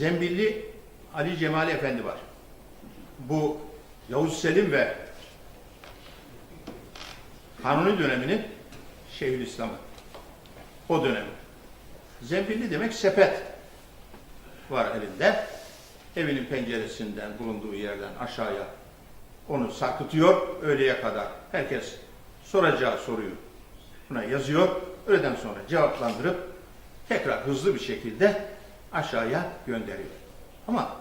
Zembilli Ali Cemali Efendi var. Bu Yavuz Selim ve Kanuni döneminin Şeyhülislam'ı. O dönem. Zembilli demek sepet var elinde. Evinin penceresinden bulunduğu yerden aşağıya onu sarkıtıyor öğleye kadar. Herkes soracağı soruyu buna yazıyor. Öğleden sonra cevaplandırıp tekrar hızlı bir şekilde aşağıya gönderiyor. Ama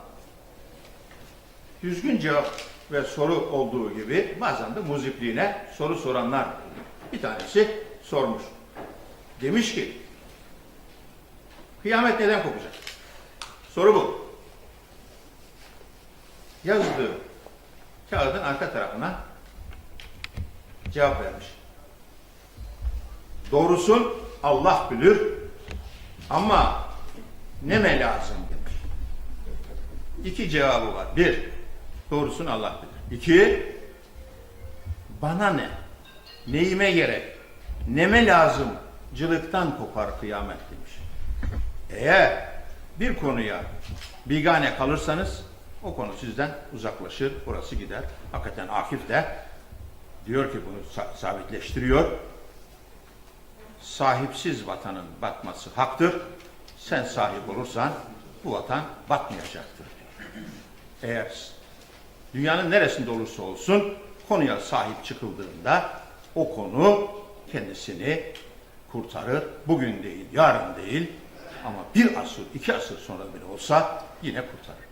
düzgün cevap ve soru olduğu gibi bazen de muzipliğine soru soranlar. Bir tanesi sormuş. Demiş ki kıyamet neden kopacak? Soru bu. Yazdığı kağıdın arka tarafına cevap vermiş. Doğrusun Allah bilir ama neme lazım demiş. İki cevabı var. Bir, doğrusunu Allah bilir. İki, bana ne? Neyime gerek? Neme lazım? Cılıktan kopar kıyamet demiş. Eğer bir konuya bigane kalırsanız o konu sizden uzaklaşır, orası gider. Hakikaten Akif de diyor ki bunu sa- sabitleştiriyor. Sahipsiz vatanın batması haktır. Sen sahip olursan bu vatan batmayacaktır. Eğer dünyanın neresinde olursa olsun konuya sahip çıkıldığında o konu kendisini kurtarır. Bugün değil, yarın değil ama bir asır, iki asır sonra bile olsa yine kurtarır.